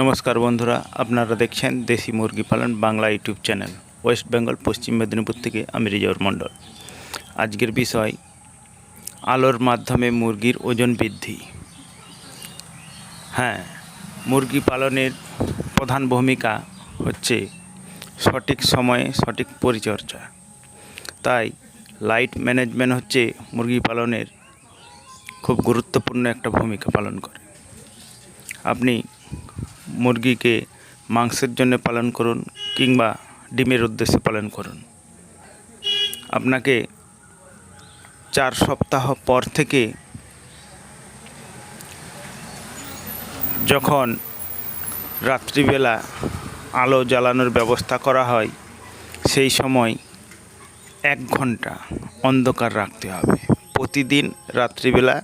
নমস্কার বন্ধুরা, আপনারা দেখছেন দেশি মুরগি পালন Bangla YouTube channel, West Bengal, Paschim Medinipur থেকে আমি রিজর মণ্ডল। আজকের বিষয়, আলোর মাধ্যমে মুরগির ওজন বৃদ্ধি। হ্যাঁ মুরগি পালনের প্রধান ভূমিকা হচ্ছে সঠিক সময়ে সঠিক পরিচর্যা। তাই লাইট ম্যানেজমেন্ট হচ্ছে মুরগি পালনের খুব গুরুত্বপূর্ণ একটা ভূমিকা পালন করে। আপনি মুরগিকে মাংসের জন্য পালন করুন কিংবা ডিমের উদ্দেশ্যে পালন করুন। আপনাকে চার সপ্তাহ পর থেকে যখন রাত্রিবেলা আলো জ্বালানোর ব্যবস্থা করা হয়, সেই সময় এক ঘণ্টা অন্ধকার রাখতে হবে। প্রতিদিন রাত্রিবেলা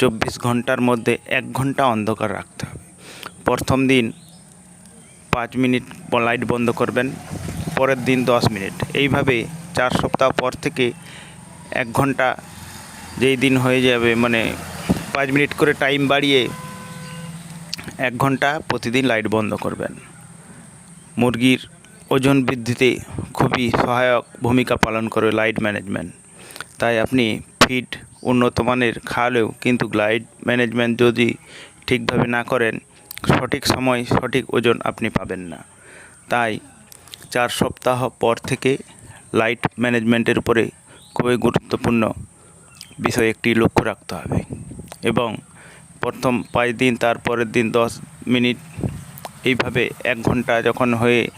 চব্বিশ ঘণ্টার মধ্যে এক ঘণ্টা অন্ধকার রাখতে প্রথম দিন পাঁচ মিনিট লাইট বন্ধ করবেন, পরের দিন দশ মিনিট। এইভাবে চার সপ্তাহ পর থেকে এক ঘণ্টা যেই দিন হয়ে যাবে মানে পাঁচ মিনিট করে টাইম বাড়িয়ে এক ঘণ্টা প্রতিদিন লাইট বন্ধ করবেন। মুরগির ওজন বৃদ্ধিতে খুবই সহায়ক ভূমিকা পালন করে লাইট ম্যানেজমেন্ট। তাই আপনি ফিড উন্নত মানের খাওয়ালেও কিন্তু লাইট ম্যানেজমেন্ট যদি ঠিকভাবে না করেন সঠিক সময়, সঠিক ওজন আপনি পাবেন না। তাই চার সপ্তাহ পর থেকে লাইট ম্যানেজমেন্টের উপরে খুবই গুরুত্বপূর্ণ বিষয় একটি লক্ষ্য রাখতে হবে এবং প্রথম পাঁচ দিন, তারপরের দিন দশ মিনিট এইভাবে এক ঘণ্টা যখন হয়ে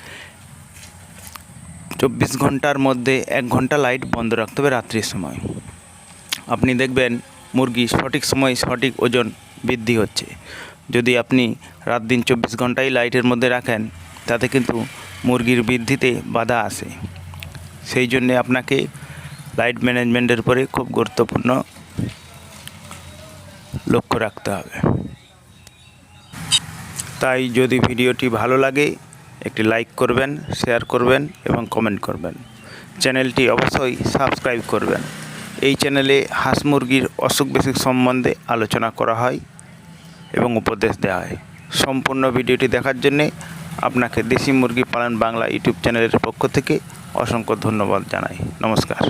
চব্বিশ ঘণ্টার মধ্যে এক ঘণ্টা লাইট বন্ধ রাখতে হবে রাত্রির সময়। আপনি দেখবেন মুরগি সঠিক সময় সঠিক ওজন বৃদ্ধি হচ্ছে। যদি আপনি রাত দিন চব্বিশ ঘন্টাই লাইটের মধ্যে রাখেন, তাতে কিন্তু মুরগির বৃদ্ধিতে বাধা আসে সেই জন্যে আপনাকে লাইট ম্যানেজমেন্টের উপরে খুব গুরুত্বপূর্ণ লক্ষ্য রাখতে হবে। তাই যদি ভিডিওটি ভালো লাগে, একটি লাইক করবেন, শেয়ার করবেন এবং কমেন্ট করবেন। চ্যানেলটি অবশ্যই সাবস্ক্রাইব করবেন। এই চ্যানেলে হাঁস মুরগির অসুখ বিসুখ সম্বন্ধে আলোচনা করা হয়। এবং উপদেশ দেওয়া হয়। সম্পূর্ণ ভিডিওটি দেখার জন্যে আপনাকে দেশি মুরগি পালন বাংলা ইউটিউব চ্যানেলের পক্ষ থেকে অসংখ্য ধন্যবাদ জানাই। নমস্কার।